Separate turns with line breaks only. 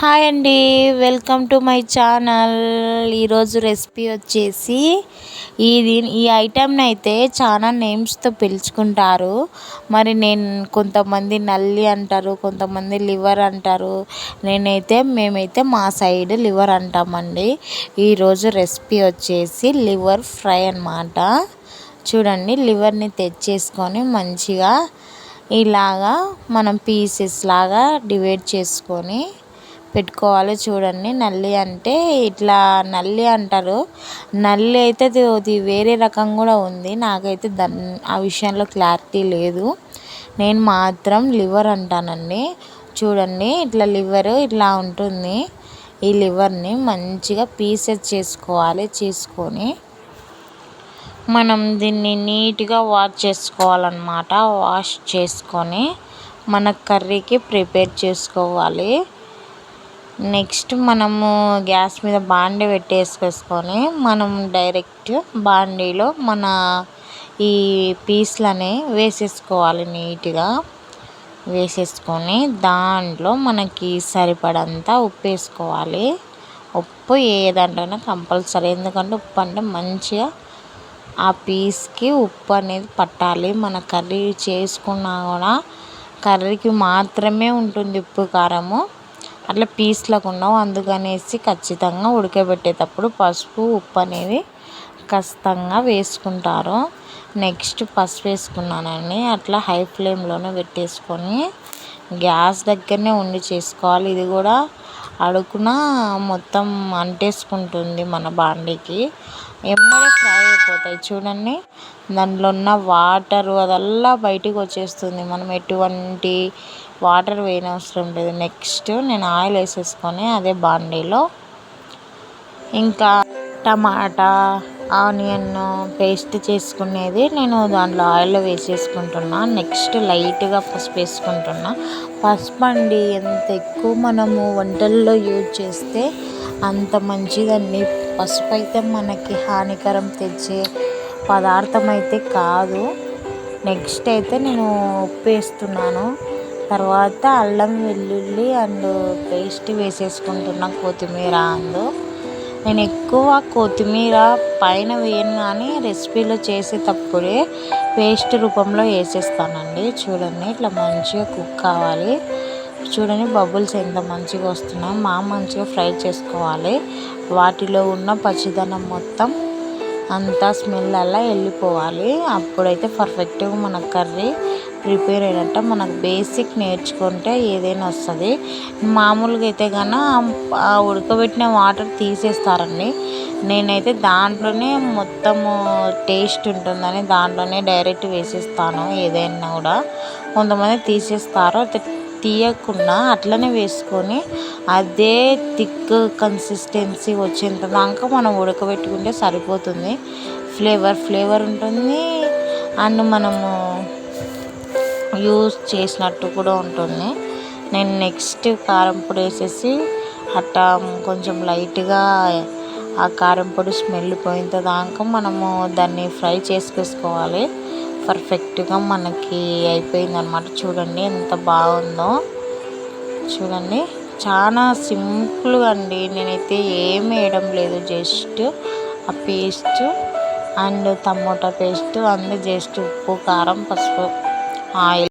Hi అండి welcome to my channel. ఈరోజు recipe వచ్చేసి ఇది ఈ ఐటెంని అయితే చాలా నేమ్స్తో పిలుచుకుంటారు. మరి నేను కొంతమంది నల్లి అంటారు కొంతమంది లివర్ అంటారు. నేనైతే మేమైతే మా సైడ్ లివర్ అంటామండి. ఈరోజు రెసిపీ వచ్చేసి లివర్ ఫ్రై అనమాట చూడండి లివర్ని తెచ్చేసుకొని మంచిగా ఇలాగా మనం పీసెస్ లాగా డివైడ్ చేసుకొని పెట్టుకోవాలి చూడండి. నల్లి అంటే ఇట్లా నల్లి అంటారు. నల్లి అయితే అది వేరే రకం కూడా ఉంది. నాకైతే దాని ఆ విషయంలో క్లారిటీ లేదు. నేను మాత్రం లివర్ అంటానండి. చూడండి ఇట్లా లివర్ ఇట్లా ఉంటుంది. ఈ లివర్ని మంచిగా పీసెస్ చేసుకోవాలి చేసుకొని. మనం దీన్ని నీట్గా వాష్ చేసుకోవాలన్నమాట. వాష్ చేసుకొని మన కర్రీకి ప్రిపేర్ చేసుకోవాలి. నెక్స్ట్ మనము గ్యాస్ మీద బాండి పెట్టేసుకొని మనం డైరెక్ట్ బాండీలో మన ఈ పీస్లని వేసేసుకోవాలి నీట్గా. వేసేసుకొని దాంట్లో మనకి సరిపడంత ఉప్పు వేసుకోవాలి ఉప్పు ఏ కంపల్సరీ. ఎందుకంటే ఉప్పు అంటే మంచిగా ఆ పీస్కి ఉప్పు అనేది పట్టాలి. మన కర్రీ చేసుకున్నా కూడా కర్రీకి మాత్రమే ఉంటుంది ఉప్పు కారము. అట్లా పీస్లకు ఉండవు అందుకనేసి ఖచ్చితంగా ఉడకబెట్టేటప్పుడు పసుపు ఉప్పు అనేది ఖచ్చితంగా వేసుకుంటారు. నెక్స్ట్ పసుపు వేసుకున్నానండి. అట్లా హై ఫ్లేమ్లోనే పెట్టేసుకొని గ్యాస్ దగ్గరనే ఉండి చేసుకోవాలి. ఇది కూడా అడుగున మొత్తం అంటేసుకుంటుంది మన బాండీకి. ఎమ్మడే ఫ్రై అయిపోతాయి చూడండి. దాంట్లో ఉన్న వాటర్ అదల్లా బయటికి వచ్చేస్తుంది. మనం ఎటువంటి వాటర్ వేయనవసరం లేదు. నెక్స్ట్ నేను ఆయిల్ వేసేసుకొని అదే బాండీలో ఇంకా టమాటా ఆనియన్ పేస్ట్ చేసుకునేది నేను దాంట్లో ఆయిల్లో వేసేసుకుంటున్నా. నెక్స్ట్ లైట్గా పసుపు వేసుకుంటున్నా. పసుపు అండి ఎంత ఎక్కువ మనము వంటల్లో యూజ్ చేస్తే అంత మంచిదండి. పసుపు అయితే మనకి హానికరం తెచ్చే పదార్థం అయితే కాదు. నెక్స్ట్ అయితే నేను ఉప్పు వేస్తున్నాను. తర్వాత అల్లం వెల్లుల్లి అండ్ పేస్ట్ వేసేసుకుంటున్నా కొత్తిమీర అండ్. నేను ఎక్కువ కొత్తిమీర పైన వేయను కానీ రెసిపీలో చేసేటప్పుడే పేస్ట్ రూపంలో వేసేస్తానండి. చూడండి ఇట్లా మంచిగా కుక్ కావాలి. చూడండి బబుల్స్ ఎంత మంచిగా వస్తున్నాయి. మా మంచిగా ఫ్రై చేసుకోవాలి. వాటిలో ఉన్న పచ్చిదనం మొత్తం అంతా స్మెల్ అలా వెళ్ళిపోవాలి. అప్పుడైతే పర్ఫెక్ట్గా మన కర్రీ ప్రిపేర్ అయినట్టు మనకు బేసిక్ నేర్చుకుంటే ఏదైనా వస్తుంది. మామూలుగా అయితే కన్నా ఉడకబెట్టిన వాటర్ తీసేస్తారండి. నేనైతే దాంట్లోనే మొత్తము టేస్ట్ ఉంటుందని దాంట్లోనే డైరెక్ట్ వేసేస్తాను ఏదైనా కూడా. కొంతమంది తీసేస్తారు. తీయకుండా అట్లనే వేసుకొని అదే థిక్ కన్సిస్టెన్సీ వచ్చేంత దాకా మనం ఉడకబెట్టుకుంటే సరిపోతుంది. ఫ్లేవర్ ఫ్లేవర్ ఉంటుంది. అండ్ మనము యూస్ చేసినట్టు కూడా ఉంటుంది. నేను నెక్స్ట్ కారం పొడి వేసేసి అట్టా కొంచెం లైట్గా ఆ కారం పొడి స్మెల్ పోయిన దాకా మనము దాన్ని ఫ్రై చేసుకేసుకోవాలి పర్ఫెక్ట్గా మనకి అయిపోయిందనమాట చూడండి ఎంత బాగుందో. చూడండి చాలా సింపుల్గా అండి. నేనైతే ఏం వేయడం లేదు. జస్ట్ ఆ paste and tomato paste and just ఉప్పు కారం పసుపు ఆయిల్.